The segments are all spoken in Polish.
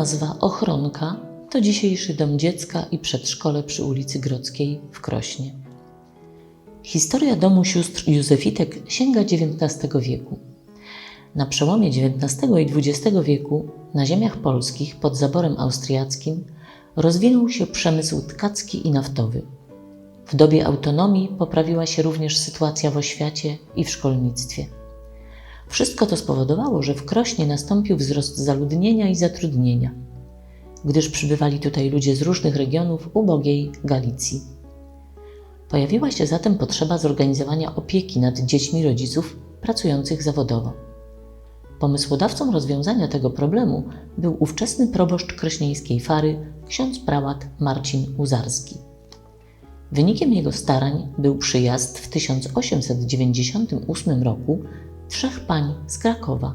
Nazwa Ochronka to dzisiejszy dom dziecka i przedszkole przy ulicy Grodzkiej w Krośnie. Historia domu sióstr Józefitek sięga XIX wieku. Na przełomie XIX i XX wieku na ziemiach polskich pod zaborem austriackim rozwinął się przemysł tkacki i naftowy. W dobie autonomii poprawiła się również sytuacja w oświacie i w szkolnictwie. Wszystko to spowodowało, że w Krośnie nastąpił wzrost zaludnienia i zatrudnienia, gdyż przybywali tutaj ludzie z różnych regionów ubogiej Galicji. Pojawiła się zatem potrzeba zorganizowania opieki nad dziećmi rodziców pracujących zawodowo. Pomysłodawcą rozwiązania tego problemu był ówczesny proboszcz krośnieńskiej Fary, ksiądz prałat Marcin Uzarski. Wynikiem jego starań był przyjazd w 1898 roku trzech pań z Krakowa,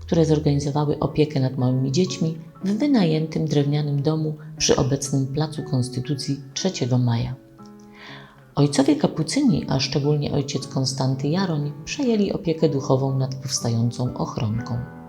które zorganizowały opiekę nad małymi dziećmi w wynajętym drewnianym domu przy obecnym Placu Konstytucji 3 maja. Ojcowie kapucyni, a szczególnie ojciec Konstanty Jaroń, przejęli opiekę duchową nad powstającą ochronką.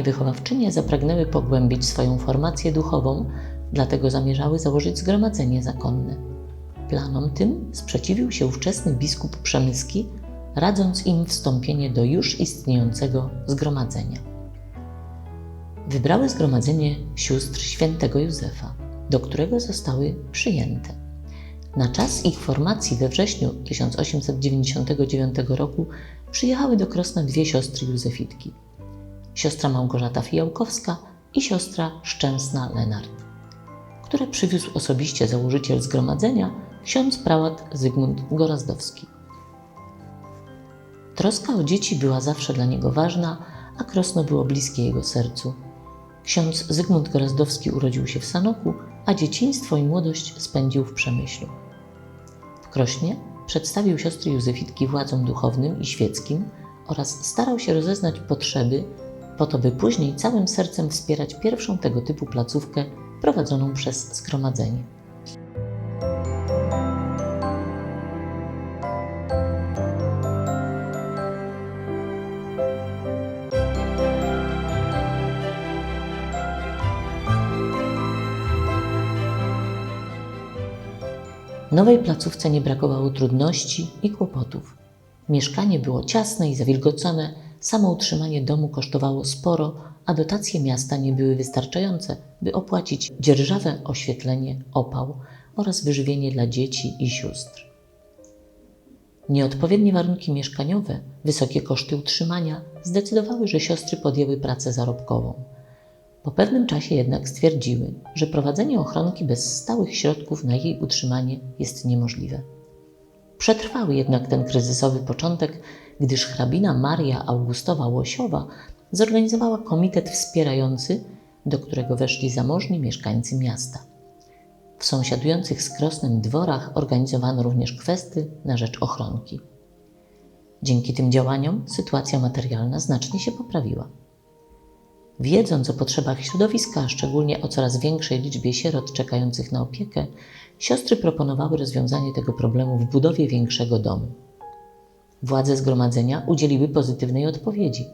Panie wychowawczynie zapragnęły pogłębić swoją formację duchową, dlatego zamierzały założyć zgromadzenie zakonne. Planom tym sprzeciwił się ówczesny biskup Przemyski, radząc im wstąpienie do już istniejącego zgromadzenia. Wybrały zgromadzenie sióstr świętego Józefa, do którego zostały przyjęte. Na czas ich formacji we wrześniu 1899 roku przyjechały do Krosna dwie siostry Józefitki – siostra Małgorzata Fijałkowska i siostra Szczęsna Lenart, które przywiózł osobiście założyciel zgromadzenia, ksiądz prałat Zygmunt Gorazdowski. Troska o dzieci była zawsze dla niego ważna, a Krosno było bliskie jego sercu. Ksiądz Zygmunt Gorazdowski urodził się w Sanoku, a dzieciństwo i młodość spędził w Przemyślu. W Krośnie przedstawił siostry Józefitki władzom duchownym i świeckim oraz starał się rozeznać potrzeby po to by później całym sercem wspierać pierwszą tego typu placówkę prowadzoną przez zgromadzenie. Nowej placówce nie brakowało trudności i kłopotów. Mieszkanie było ciasne i zawilgocone, Samo utrzymanie domu kosztowało sporo, a dotacje miasta nie były wystarczające, by opłacić dzierżawę, oświetlenie, opał oraz wyżywienie dla dzieci i sióstr. Nieodpowiednie warunki mieszkaniowe, wysokie koszty utrzymania zdecydowały, że siostry podjęły pracę zarobkową. Po pewnym czasie jednak stwierdziły, że prowadzenie ochronki bez stałych środków na jej utrzymanie jest niemożliwe. Przetrwały jednak ten kryzysowy początek gdyż hrabina Maria Augustowa Łosiowa zorganizowała komitet wspierający, do którego weszli zamożni mieszkańcy miasta. W sąsiadujących z Krosnem dworach organizowano również kwesty na rzecz ochronki. Dzięki tym działaniom sytuacja materialna znacznie się poprawiła. Wiedząc o potrzebach środowiska, a szczególnie o coraz większej liczbie sierot czekających na opiekę, siostry proponowały rozwiązanie tego problemu w budowie większego domu. Władze zgromadzenia udzieliły pozytywnej odpowiedzi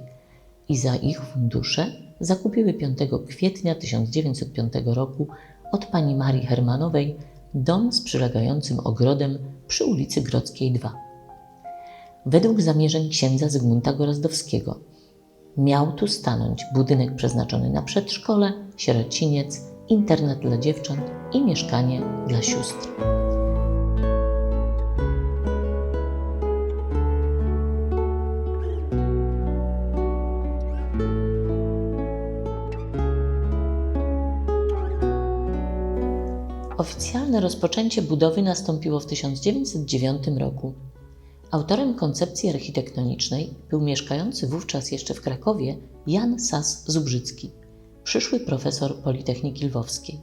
i za ich fundusze zakupiły 5 kwietnia 1905 roku od pani Marii Hermanowej dom z przylegającym ogrodem przy ulicy Grodzkiej 2. Według zamierzeń księdza Zygmunta Gorazdowskiego miał tu stanąć budynek przeznaczony na przedszkole, sierociniec, internet dla dziewcząt i mieszkanie dla sióstr. Oficjalne rozpoczęcie budowy nastąpiło w 1909 roku. Autorem koncepcji architektonicznej był mieszkający wówczas jeszcze w Krakowie Jan Sas-Zubrzycki, przyszły profesor Politechniki Lwowskiej.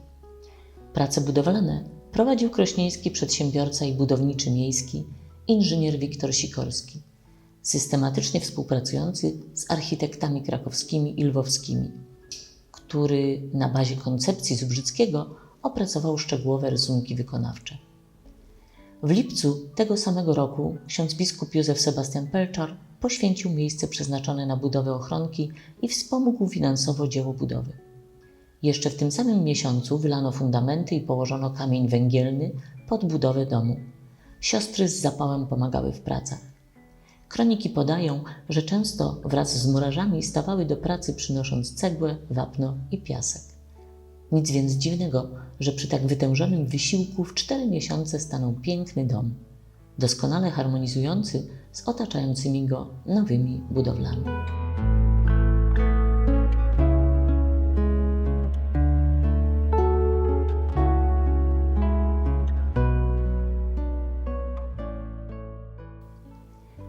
Prace budowlane prowadził krośnieński przedsiębiorca i budowniczy miejski, inżynier Wiktor Sikorski, systematycznie współpracujący z architektami krakowskimi i lwowskimi, który na bazie koncepcji Zubrzyckiego opracował szczegółowe rysunki wykonawcze. W lipcu tego samego roku ksiądz biskup Józef Sebastian Pelczar poświęcił miejsce przeznaczone na budowę ochronki i wspomógł finansowo dzieło budowy. Jeszcze w tym samym miesiącu wylano fundamenty i położono kamień węgielny pod budowę domu. Siostry z zapałem pomagały w pracach. Kroniki podają, że często wraz z murarzami stawały do pracy przynosząc cegłę, wapno i piasek. Nic więc dziwnego, że przy tak wytężonym wysiłku w cztery miesiące stanął piękny dom, doskonale harmonizujący z otaczającymi go nowymi budowlami.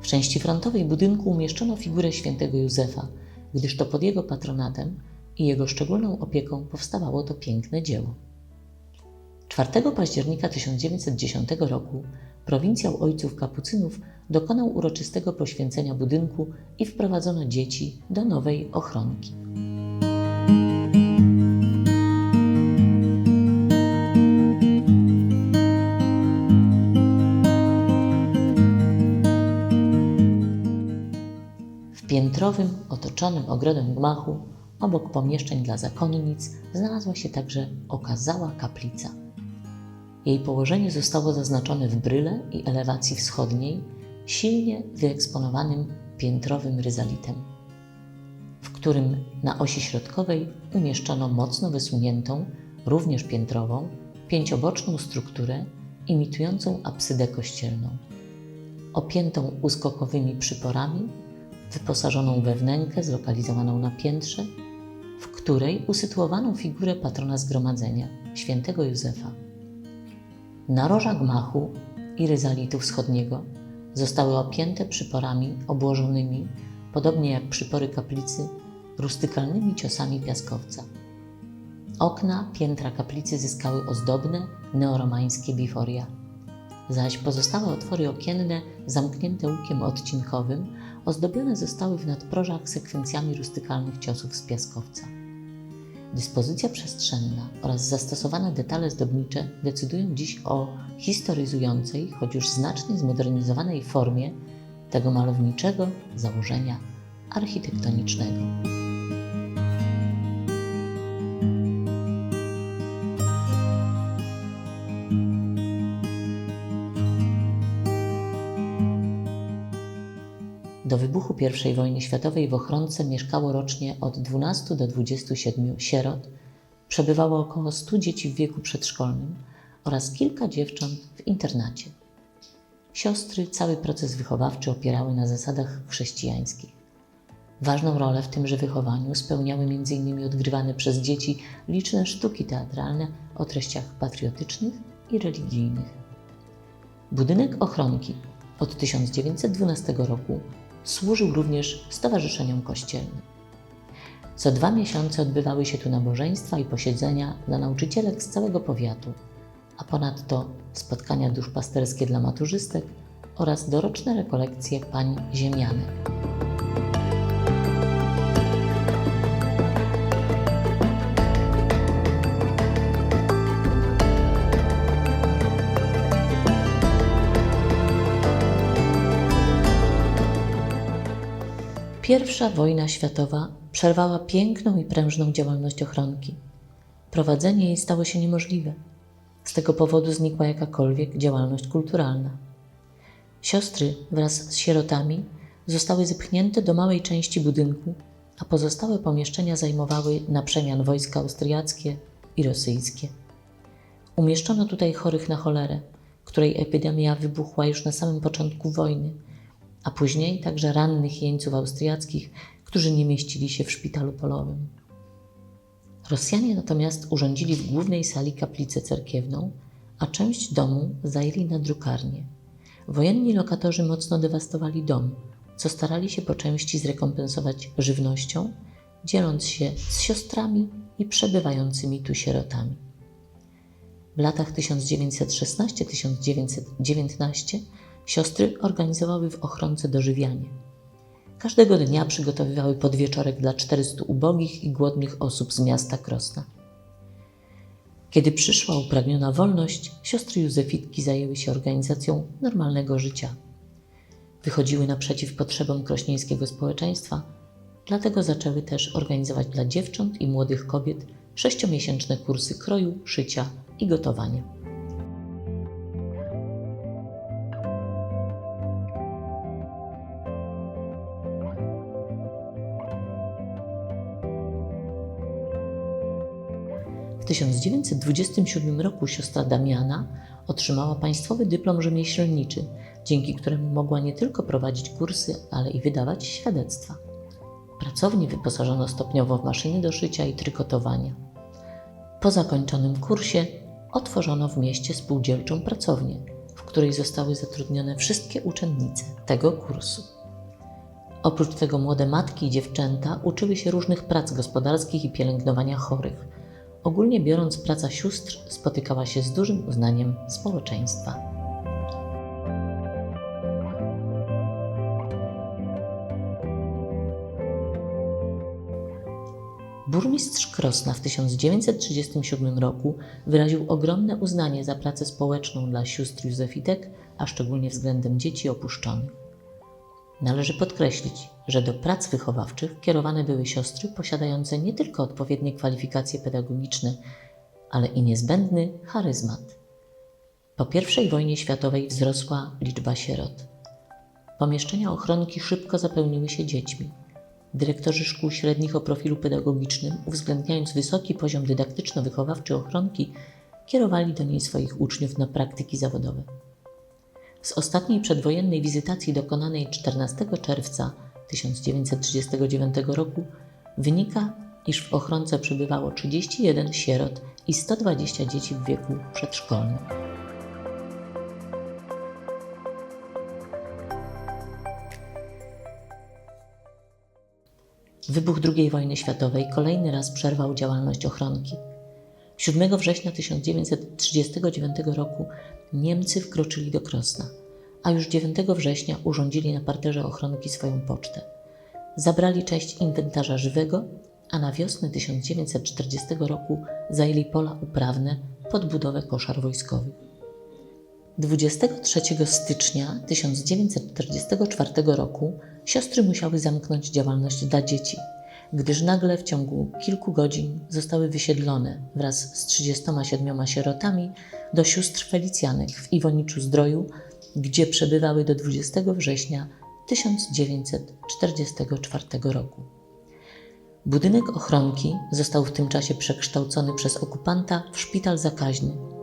W części frontowej budynku umieszczono figurę świętego Józefa, gdyż to pod jego patronatem i jego szczególną opieką powstawało to piękne dzieło. 4 października 1910 roku prowincjał ojców kapucynów dokonał uroczystego poświęcenia budynku i wprowadzono dzieci do nowej ochronki. W piętrowym, otoczonym ogrodem gmachu, obok pomieszczeń dla zakonnic, znalazła się także okazała kaplica. Jej położenie zostało zaznaczone w bryle i elewacji wschodniej, silnie wyeksponowanym piętrowym ryzalitem, w którym na osi środkowej umieszczono mocno wysuniętą, również piętrową, pięcioboczną strukturę imitującą absydę kościelną, opiętą uskokowymi przyporami, wyposażoną we wnękę zlokalizowaną na piętrze, której usytuowano figurę patrona zgromadzenia, świętego Józefa. Naroża gmachu i ryzalitu wschodniego zostały opięte przyporami obłożonymi, podobnie jak przypory kaplicy, rustykalnymi ciosami piaskowca. Okna piętra kaplicy zyskały ozdobne neoromańskie biforia, zaś pozostałe otwory okienne, zamknięte łukiem odcinkowym, ozdobione zostały w nadprożach sekwencjami rustykalnych ciosów z piaskowca. Dyspozycja przestrzenna oraz zastosowane detale zdobnicze decydują dziś o historyzującej, choć już znacznie zmodernizowanej formie tego malowniczego założenia architektonicznego. Wojny światowej w ochronce mieszkało rocznie od 12 do 27 sierot, przebywało około 100 dzieci w wieku przedszkolnym oraz kilka dziewcząt w internacie. Siostry cały proces wychowawczy opierały na zasadach chrześcijańskich. Ważną rolę w tymże wychowaniu spełniały m.in. odgrywane przez dzieci liczne sztuki teatralne o treściach patriotycznych i religijnych. Budynek ochronki od 1912 roku służył również stowarzyszeniom kościelnym. Co dwa miesiące odbywały się tu nabożeństwa i posiedzenia dla nauczycielek z całego powiatu, a ponadto spotkania duszpasterskie dla maturzystek oraz doroczne rekolekcje pań ziemianek. Pierwsza wojna światowa przerwała piękną i prężną działalność ochronki. Prowadzenie jej stało się niemożliwe. Z tego powodu znikła jakakolwiek działalność kulturalna. Siostry wraz z sierotami zostały zepchnięte do małej części budynku, a pozostałe pomieszczenia zajmowały na przemian wojska austriackie i rosyjskie. Umieszczono tutaj chorych na cholerę, której epidemia wybuchła już na samym początku wojny – a później także rannych jeńców austriackich, którzy nie mieścili się w szpitalu polowym. Rosjanie natomiast urządzili w głównej sali kaplicę cerkiewną, a część domu zajęli na drukarnię. Wojenni lokatorzy mocno dewastowali dom, co starali się po części zrekompensować żywnością, dzieląc się z siostrami i przebywającymi tu sierotami. W latach 1916-1919 siostry organizowały w ochronce dożywianie. każdego dnia przygotowywały podwieczorek dla 400 ubogich i głodnych osób z miasta Krosna. Kiedy przyszła upragniona wolność, siostry Józefitki zajęły się organizacją normalnego życia. Wychodziły naprzeciw potrzebom krośnieńskiego społeczeństwa, dlatego zaczęły też organizować dla dziewcząt i młodych kobiet sześciomiesięczne kursy kroju, szycia i gotowania. W 1927 roku siostra Damiana otrzymała państwowy dyplom rzemieślniczy, dzięki któremu mogła nie tylko prowadzić kursy, ale i wydawać świadectwa. Pracownię wyposażono stopniowo w maszyny do szycia i trykotowania. Po zakończonym kursie otworzono w mieście spółdzielczą pracownię, w której zostały zatrudnione wszystkie uczennice tego kursu. Oprócz tego młode matki i dziewczęta uczyły się różnych prac gospodarskich i pielęgnowania chorych. Ogólnie biorąc, praca sióstr spotykała się z dużym uznaniem społeczeństwa. Burmistrz Krosna w 1937 roku wyraził ogromne uznanie za pracę społeczną dla sióstr Józefitek, a szczególnie względem dzieci opuszczonych. Należy podkreślić, że do prac wychowawczych kierowane były siostry posiadające nie tylko odpowiednie kwalifikacje pedagogiczne, ale i niezbędny charyzmat. Po I wojnie światowej wzrosła liczba sierot. Pomieszczenia ochronki szybko zapełniły się dziećmi. Dyrektorzy szkół średnich o profilu pedagogicznym, uwzględniając wysoki poziom dydaktyczno-wychowawczy ochronki, kierowali do niej swoich uczniów na praktyki zawodowe. Z ostatniej przedwojennej wizytacji dokonanej 14 czerwca 1939 roku wynika, iż w ochronce przebywało 31 sierot i 120 dzieci w wieku przedszkolnym. Wybuch II wojny światowej kolejny raz przerwał działalność ochronki. 7 września 1939 roku Niemcy wkroczyli do Krosna, a już 9 września urządzili na parterze ochronki swoją pocztę. Zabrali część inwentarza żywego, a na wiosnę 1940 roku zajęli pola uprawne pod budowę koszar wojskowych. 23 stycznia 1944 roku siostry musiały zamknąć działalność dla dzieci, gdyż nagle w ciągu kilku godzin zostały wysiedlone wraz z 37 sierotami do sióstr Felicjanek w Iwoniczu Zdroju, gdzie przebywały do 20 września 1944 roku. Budynek ochronki został w tym czasie przekształcony przez okupanta w szpital zakaźny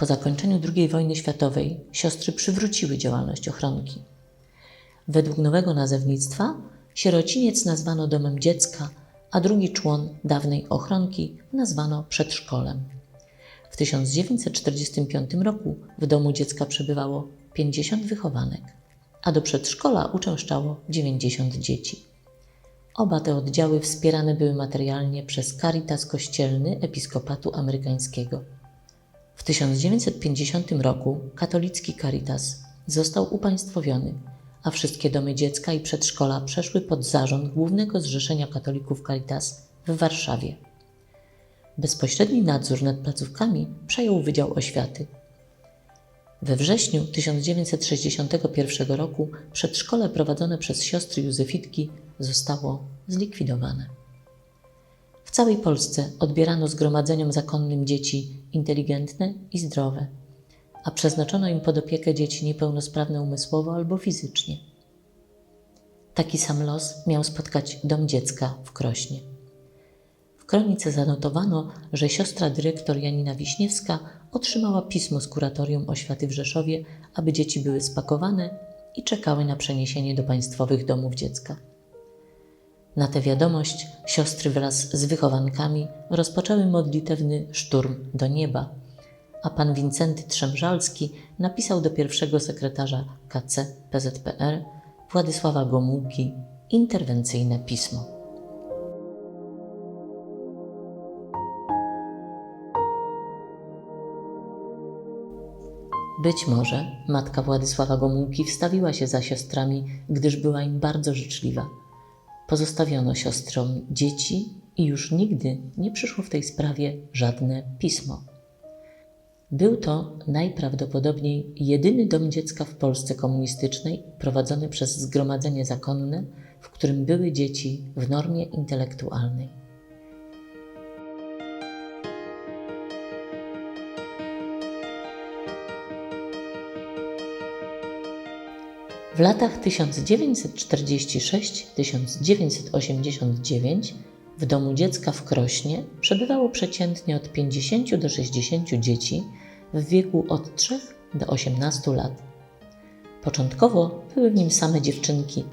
Po zakończeniu II wojny światowej siostry przywróciły działalność ochronki. Według nowego nazewnictwa sierociniec nazwano domem dziecka, a drugi człon dawnej ochronki nazwano przedszkolem. W 1945 roku w domu dziecka przebywało 50 wychowanek, a do przedszkola uczęszczało 90 dzieci. Oba te oddziały wspierane były materialnie przez Caritas Kościelny Episkopatu Amerykańskiego. W 1950 roku katolicki Caritas został upaństwowiony, a wszystkie domy dziecka i przedszkola przeszły pod zarząd Głównego Zrzeszenia Katolików Caritas w Warszawie. Bezpośredni nadzór nad placówkami przejął Wydział Oświaty. We wrześniu 1961 roku przedszkole prowadzone przez siostry Józefitki zostało zlikwidowane. W całej Polsce odbierano zgromadzeniom zakonnym dzieci inteligentne i zdrowe, a przeznaczono im pod opiekę dzieci niepełnosprawne umysłowo albo fizycznie. Taki sam los miał spotkać dom dziecka w Krośnie. W kronice zanotowano, że siostra dyrektor Janina Wiśniewska otrzymała pismo z kuratorium oświaty w Rzeszowie, aby dzieci były spakowane i czekały na przeniesienie do państwowych domów dziecka. Na tę wiadomość siostry wraz z wychowankami rozpoczęły modlitewny szturm do nieba, a pan Wincenty Trzemżalski napisał do pierwszego sekretarza KC PZPR Władysława Gomułki interwencyjne pismo. Być może matka Władysława Gomułki wstawiła się za siostrami, gdyż była im bardzo życzliwa. Pozostawiono siostrom dzieci i już nigdy nie przyszło w tej sprawie żadne pismo. Był to najprawdopodobniej jedyny dom dziecka w Polsce komunistycznej prowadzony przez zgromadzenie zakonne, w którym były dzieci w normie intelektualnej. W latach 1946-1989 w domu dziecka w Krośnie przebywało przeciętnie od 50 do 60 dzieci w wieku od 3 do 18 lat. Początkowo były w nim same dziewczynki,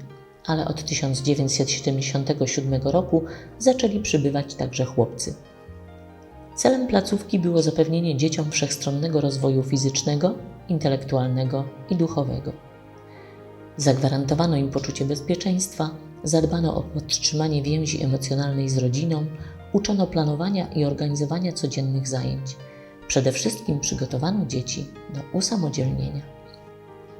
ale od 1977 roku zaczęli przybywać także chłopcy. Celem placówki było zapewnienie dzieciom wszechstronnego rozwoju fizycznego, intelektualnego i duchowego. Zagwarantowano im poczucie bezpieczeństwa, zadbano o podtrzymanie więzi emocjonalnej z rodziną, uczono planowania i organizowania codziennych zajęć. Przede wszystkim przygotowano dzieci do usamodzielnienia.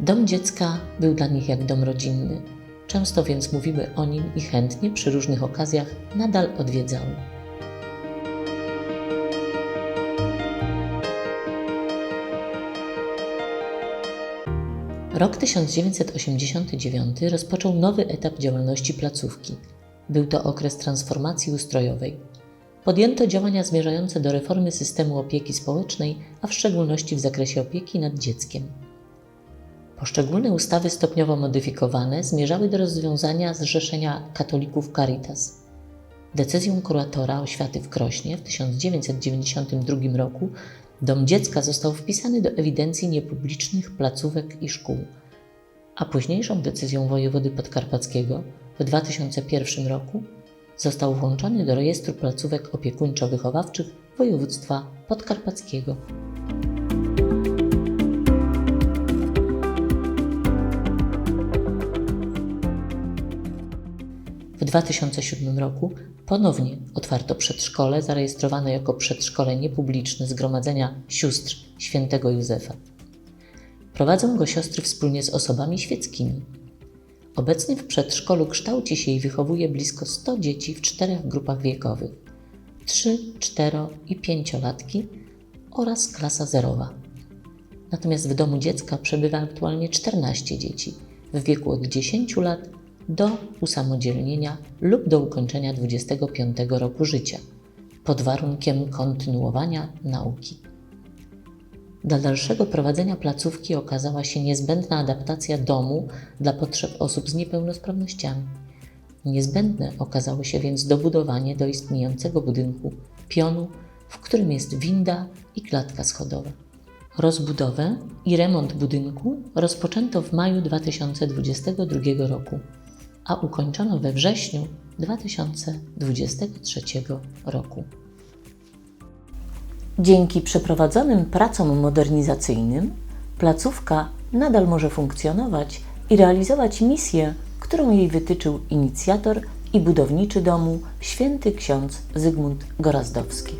Dom dziecka był dla nich jak dom rodzinny, często więc mówiły o nim i chętnie przy różnych okazjach nadal odwiedzały. Rok 1989 rozpoczął nowy etap działalności placówki. Był to okres transformacji ustrojowej. Podjęto działania zmierzające do reformy systemu opieki społecznej, a w szczególności w zakresie opieki nad dzieckiem. Poszczególne ustawy stopniowo modyfikowane zmierzały do rozwiązania zrzeszenia katolików Caritas. Decyzją kuratora oświaty w Krośnie w 1992 roku Dom dziecka został wpisany do ewidencji niepublicznych placówek i szkół, a późniejszą decyzją wojewody podkarpackiego w 2001 roku został włączony do rejestru placówek opiekuńczo-wychowawczych województwa podkarpackiego. 2007 roku ponownie otwarto przedszkole zarejestrowane jako przedszkole niepubliczne Zgromadzenia Sióstr Świętego Józefa. Prowadzą go siostry wspólnie z osobami świeckimi. Obecnie w przedszkolu kształci się i wychowuje blisko 100 dzieci w czterech grupach wiekowych 3, 4 i 5-latki oraz klasa zerowa. Natomiast w domu dziecka przebywa aktualnie 14 dzieci w wieku od 10 lat do usamodzielnienia lub do ukończenia 25 roku życia, pod warunkiem kontynuowania nauki. Dla dalszego prowadzenia placówki okazała się niezbędna adaptacja domu dla potrzeb osób z niepełnosprawnościami. Niezbędne okazało się więc dobudowanie do istniejącego budynku pionu, w którym jest winda i klatka schodowa. Rozbudowę i remont budynku rozpoczęto w maju 2022 roku a ukończono we wrześniu 2023 roku. Dzięki przeprowadzonym pracom modernizacyjnym placówka nadal może funkcjonować i realizować misję, którą jej wytyczył inicjator i budowniczy domu święty ksiądz Zygmunt Gorazdowski.